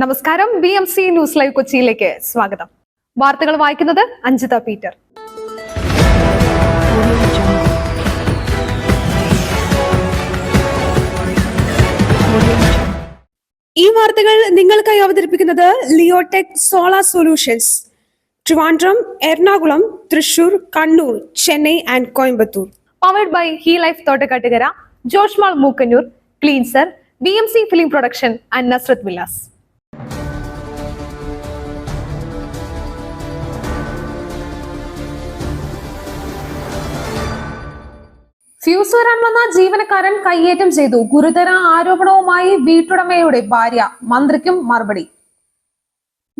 നമസ്കാരം. B M C news live കൊച്ചിയിലേക്ക് സ്വാഗതം. വാർത്തകൾ വായിക്കുന്നത് അഞ്ജിത പീറ്റർ. ഈ വാർത്തകൾ നിങ്ങൾക്കായി അവതരിപ്പിക്കുന്നത് Leotech solar solutions. Trivandrum Ernakulam Thrissur Kannur Chennai and Coimbatore. Powered by he life Thottakkattukara Josh Mall Mookkannoor cleanser B M C film production and Nazrath Vilas fuse വരാൻ വന്ന ജീവനക്കാരൻ കയ്യേറ്റം ചെയ്തു. ഗുരുതര ആരോപണവുമായി വീട്ടുടമയുടെ ഭാര്യ മന്ത്രിക്കും മറുപടി.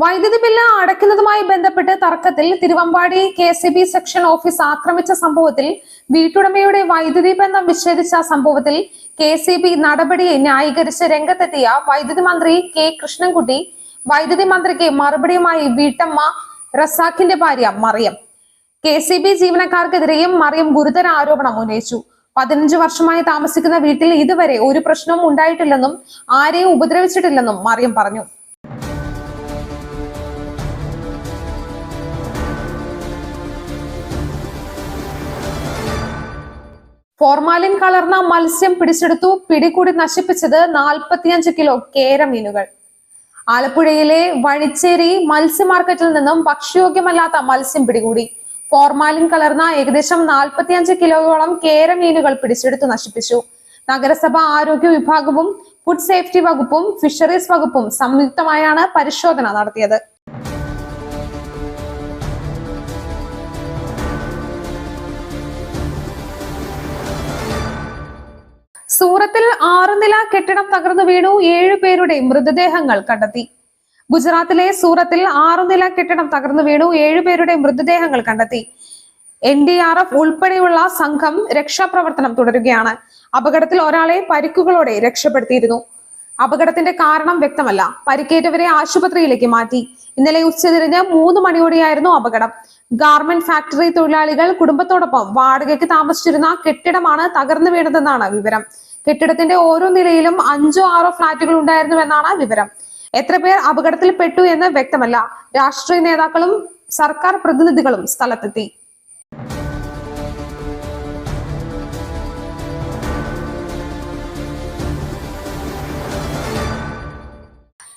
വൈദ്യുതി ബില്ല് അടയ്ക്കുന്നതുമായി ബന്ധപ്പെട്ട് തർക്കത്തിൽ Thiruvambady K C B section office ആക്രമിച്ച സംഭവത്തിൽ വീട്ടുടമയുടെ വൈദ്യുതി ബന്ധം വിച്ഛേദിച്ച സംഭവത്തിൽ കെ സി ബി നടപടിയെ ന്യായീകരിച്ച് രംഗത്തെത്തിയ വൈദ്യുതി മന്ത്രി കെ കൃഷ്ണൻകുട്ടി വൈദ്യുതി മന്ത്രിക്ക് മറുപടിയുമായി വീട്ടമ്മ റസാഖിന്റെ ഭാര്യ മറിയം. കെ സി ബി ജീവനക്കാർക്കെതിരെയും മറിയം ഗുരുതര ആരോപണം ഉന്നയിച്ചു. പതിനഞ്ച് വർഷമായി താമസിക്കുന്ന വീട്ടിൽ ഇതുവരെ ഒരു പ്രശ്നവും ഉണ്ടായിട്ടില്ലെന്നും ആരെയും ഉപദ്രവിച്ചിട്ടില്ലെന്നും മറിയം പറഞ്ഞു. ഫോർമാലിൻ കലർന്ന മത്സ്യം പിടിച്ചെടുത്തു. പിടികൂടി നശിപ്പിച്ചത് നാൽപ്പത്തിയഞ്ച് കിലോ കേര മീനുകൾ. ആലപ്പുഴയിലെ വഴിച്ചേരി മത്സ്യ മാർക്കറ്റിൽ നിന്നും ഭക്ഷ്യയോഗ്യമല്ലാത്ത മത്സ്യം പിടികൂടി. ഫോർമാലിൻ കലർന്ന ഏകദേശം നാൽപ്പത്തിയഞ്ച് കിലോയോളം കേര മീനുകൾ പിടിച്ചെടുത്തു നശിപ്പിച്ചു. നഗരസഭ ആരോഗ്യ വിഭാഗവും ഫുഡ് സേഫ്റ്റി വകുപ്പും ഫിഷറീസ് വകുപ്പും സംയുക്തമായാണ് പരിശോധന നടത്തിയത്. സൂറത്തിൽ ആറുനില കെട്ടിടം തകർന്നു വീണു ഏഴു പേരുടെ മൃതദേഹങ്ങൾ കണ്ടെത്തി. ഗുജറാത്തിലെ സൂറത്തിൽ ആറുനില കെട്ടിടം തകർന്നു വീണു ഏഴു പേരുടെ മൃതദേഹങ്ങൾ കണ്ടെത്തി. എൻ ഡി ആർ എഫ് ഉൾപ്പെടെയുള്ള സംഘം രക്ഷാപ്രവർത്തനം തുടരുകയാണ്. അപകടത്തിൽ ഒരാളെ പരിക്കുകളോടെ രക്ഷപ്പെടുത്തിയിരുന്നു. അപകടത്തിന്റെ കാരണം വ്യക്തമല്ല. പരിക്കേറ്റവരെ ആശുപത്രിയിലേക്ക് മാറ്റി. ഇന്നലെ ഉച്ചതിരിഞ്ഞ് മൂന്ന് മണിയോടെയായിരുന്നു അപകടം. ഗാർമെന്റ് ഫാക്ടറി തൊഴിലാളികൾ കുടുംബത്തോടൊപ്പം വാടകയ്ക്ക് താമസിച്ചിരുന്ന കെട്ടിടമാണ് തകർന്നു വീണതെന്നാണ് വിവരം. കെട്ടിടത്തിന്റെ ഓരോ നിലയിലും അഞ്ചോ ആറോ ഫ്ളാറ്റുകൾ ഉണ്ടായിരുന്നുവെന്നാണ് വിവരം. എത്ര പേർ അപകടത്തിൽ പെട്ടു എന്ന് വ്യക്തമല്ല. രാഷ്ട്രീയ നേതാക്കളും സർക്കാർ പ്രതിനിധികളും സ്ഥലത്തെത്തി.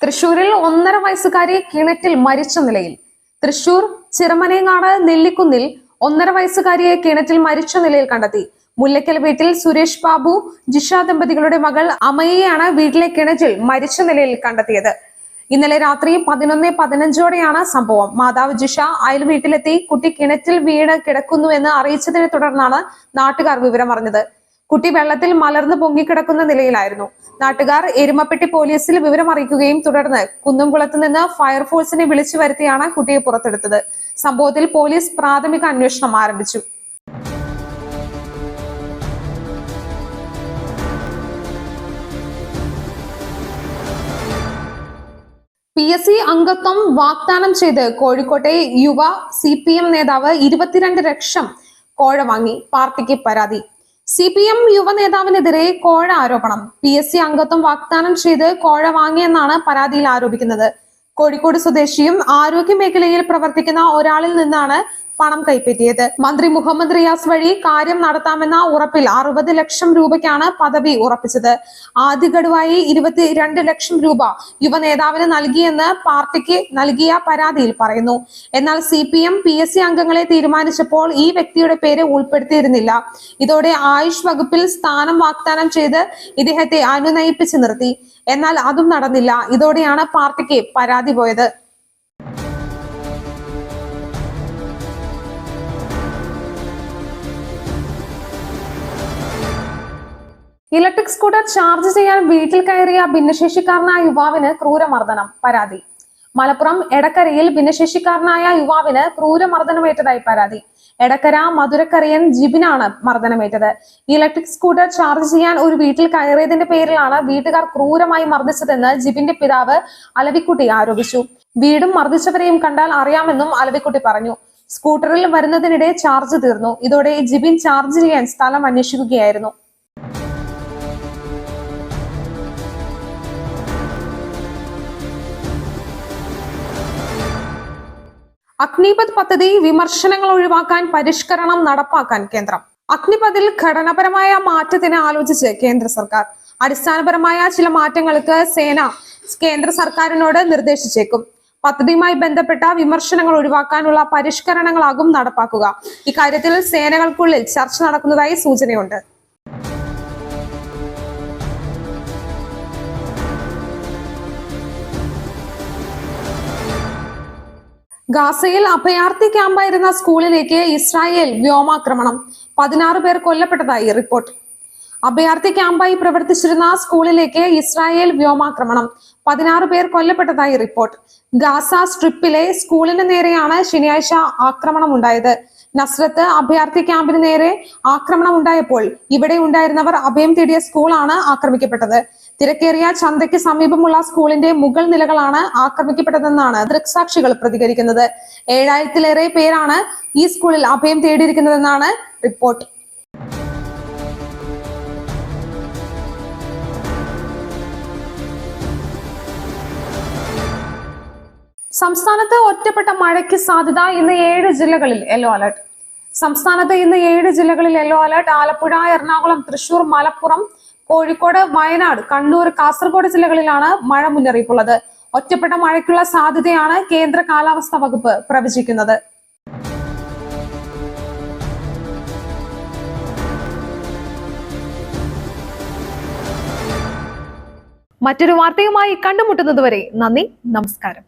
തൃശൂരിൽ ഒന്നര വയസ്സുകാരി കിണറ്റിൽ മരിച്ച നിലയിൽ. തൃശൂർ ചിറമനേങ്ങാട് നെല്ലിക്കുന്നിൽ ഒന്നര വയസ്സുകാരിയെ കിണറ്റിൽ മരിച്ച നിലയിൽ കണ്ടെത്തി. മുല്ലക്കൽ വീട്ടിൽ സുരേഷ് ബാബു ജിഷ ദമ്പതികളുടെ മകൾ അമയെയാണ് വീട്ടിലെ കിണറ്റിൽ മരിച്ച നിലയിൽ കണ്ടെത്തിയത്. ഇന്നലെ രാത്രി പതിനൊന്ന് പതിനഞ്ചോടെയാണ് സംഭവം. മാതാവ് ജിഷ അയൽ വീട്ടിലെത്തി കുട്ടി കിണറ്റിൽ വീണ് കിടക്കുന്നുവെന്ന് അറിയിച്ചതിനെ തുടർന്നാണ് നാട്ടുകാർ വിവരം അറിഞ്ഞത്. കുട്ടി വെള്ളത്തിൽ മലർന്നു പൊങ്ങിക്കിടക്കുന്ന നിലയിലായിരുന്നു. നാട്ടുകാർ എരുമപ്പെട്ടി പോലീസിൽ വിവരം അറിയിക്കുകയും തുടർന്ന് കുന്നംകുളത്ത് നിന്ന് ഫയർഫോഴ്സിനെ വിളിച്ചു വരുത്തിയാണ് കുട്ടിയെ പുറത്തെടുത്തത്. സംഭവത്തിൽ പോലീസ് പ്രാഥമിക അന്വേഷണം ആരംഭിച്ചു. പി എസ് സി അംഗത്വം വാഗ്ദാനം ചെയ്ത് കോഴിക്കോട്ടെ യുവ സി പി എം നേതാവ് ഇരുപത്തിരണ്ട് ലക്ഷം കോഴ വാങ്ങി പാർട്ടിക്ക് പരാതി. സി പി എം യുവ നേതാവിനെതിരെ കോഴ ആരോപണം. പി എസ് സി അംഗത്വം വാഗ്ദാനം ചെയ്ത് കോഴ വാങ്ങിയെന്നാണ് പരാതിയിൽ ആരോപിക്കുന്നത്. കോഴിക്കോട് സ്വദേശിയും ആരോഗ്യ മേഖലയിൽ പ്രവർത്തിക്കുന്ന ഒരാളിൽ നിന്നാണ് പണം കൈപ്പറ്റിയത്. മന്ത്രി മുഹമ്മദ് റിയാസ് വഴി കാര്യം നടത്താമെന്ന ഉറപ്പിൽ അറുപത് ലക്ഷം രൂപയ്ക്കാണ് പദവി ഉറപ്പിച്ചത്. ആദ്യ ഗഡുവായി ഇരുപത്തിരണ്ട് ലക്ഷം രൂപ യുവ നേതാവിന് നൽകിയെന്ന് പാർട്ടിക്ക് നൽകിയ പരാതിയിൽ പറയുന്നു. എന്നാൽ C P M P S C അംഗങ്ങളെ തീരുമാനിച്ചപ്പോൾ ഈ വ്യക്തിയുടെ പേര് ഉൾപ്പെടുത്തിയിരുന്നില്ല. ഇതോടെ ആയുഷ് വകുപ്പിൽ സ്ഥാനം വാഗ്ദാനം ചെയ്ത് ഇദ്ദേഹത്തെ അനുനയിപ്പിച്ചു നിർത്തി. എന്നാൽ അതും നടന്നില്ല. ഇതോടെയാണ് പാർട്ടിക്ക് പരാതി പോയത്. ഇലക്ട്രിക് സ്കൂട്ടർ ചാർജ് ചെയ്യാൻ വീട്ടിൽ കയറിയ ഭിന്നശേഷിക്കാരനായ യുവാവിന് ക്രൂരമർദ്ദനം പരാതി. മലപ്പുറം എടക്കരയിൽ ഭിന്നശേഷിക്കാരനായ യുവാവിന് ക്രൂരമർദ്ദനമേറ്റതായി പരാതി. എടക്കര മധുരക്കരയൻ ജിബിനാണ് മർദ്ദനമേറ്റത്. ഇലക്ട്രിക് സ്കൂട്ടർ ചാർജ് ചെയ്യാൻ ഒരു വീട്ടിൽ കയറിയതിന്റെ പേരിലാണ് വീട്ടുകാർ ക്രൂരമായി മർദ്ദിച്ചതെന്ന് ജിബിന്റെ പിതാവ് അലവിക്കുട്ടി ആരോപിച്ചു. വീടും മർദ്ദിച്ചവരെയും കണ്ടാൽ അറിയാമെന്നും അലവിക്കുട്ടി പറഞ്ഞു. സ്കൂട്ടറിൽ വരുന്നതിനിടെ ചാർജ് തീർന്നു. ഇതോടെ ജിബിൻ ചാർജ് ചെയ്യാൻ സ്ഥലം അന്വേഷിക്കുകയായിരുന്നു. അഗ്നിപത് പദ്ധതി വിമർശനങ്ങൾ ഒഴിവാക്കാൻ പരിഷ്കരണം നടപ്പാക്കാൻ കേന്ദ്രം. അഗ്നിപതിൽ ഘടനാപരമായ മാറ്റത്തിന് ആലോചിച്ച് കേന്ദ്ര സർക്കാർ. അടിസ്ഥാനപരമായ ചില മാറ്റങ്ങൾക്ക് സേന കേന്ദ്ര സർക്കാരിനോട് നിർദ്ദേശിച്ചേക്കും. പദ്ധതിയുമായി ബന്ധപ്പെട്ട വിമർശനങ്ങൾ ഒഴിവാക്കാനുള്ള പരിഷ്കരണങ്ങളാകും നടപ്പാക്കുക. ഇക്കാര്യത്തിൽ സേനകൾക്കുള്ളിൽ ചർച്ച നടക്കുന്നതായി സൂചനയുണ്ട്. ഗാസയിൽ അഭയാർത്ഥി ക്യാമ്പായിരുന്ന സ്കൂളിലേക്ക് ഇസ്രായേൽ വ്യോമാക്രമണം. പതിനാറ് പേർ കൊല്ലപ്പെട്ടതായി റിപ്പോർട്ട്. അഭയാർത്ഥി ക്യാമ്പായി പ്രവർത്തിച്ചിരുന്ന സ്കൂളിലേക്ക് ഇസ്രായേൽ വ്യോമാക്രമണം. പതിനാറ് പേർ കൊല്ലപ്പെട്ടതായി റിപ്പോർട്ട്. ഗാസ സ്ട്രിപ്പിലെ സ്കൂളിന് നേരെയാണ് ശനിയാഴ്ച ആക്രമണം ഉണ്ടായത് നസ്രത്ത് അഭയാർത്ഥി ക്യാമ്പിന് നേരെ ആക്രമണം ഉണ്ടായപ്പോൾ ഇവിടെ ഉണ്ടായിരുന്നവർ അഭയം തേടിയ സ്കൂളാണ് ആക്രമിക്കപ്പെട്ടത്. തിരക്കേറിയ ചന്തയ്ക്ക് സമീപമുള്ള സ്കൂളിന്റെ മുകൾ നിലകളാണ് ആക്രമിക്കപ്പെട്ടതെന്നാണ് ദൃക്സാക്ഷികൾ പ്രതികരിക്കുന്നത്. ഏഴായിരത്തിലേറെ പേരാണ് ഈ സ്കൂളിൽ അഭയം തേടിയിരിക്കുന്നതെന്നാണ് റിപ്പോർട്ട്. സംസ്ഥാനത്ത് ഒറ്റപ്പെട്ട മഴയ്ക്ക് സാധ്യത ഇന്ന് ഏഴ് ജില്ലകളിൽ യെല്ലോ അലർട്ട്. സംസ്ഥാനത്ത് ഇന്ന് ഏഴ് ജില്ലകളിൽ യെല്ലോ അലർട്ട്. ആലപ്പുഴ എറണാകുളം തൃശൂർ മലപ്പുറം കോഴിക്കോട് വയനാട് കണ്ണൂർ കാസർഗോഡ് ജില്ലകളിലാണ് മഴ മുന്നറിയിപ്പുള്ളത്. ഒറ്റപ്പെട്ട മഴയ്ക്കുള്ള സാധ്യതയാണ് കേന്ദ്ര കാലാവസ്ഥാ വകുപ്പ് പ്രവചിക്കുന്നത്. മറ്റൊരു വാർത്തയുമായി കണ്ടുമുട്ടുന്നതുവരെ നന്ദി നമസ്കാരം.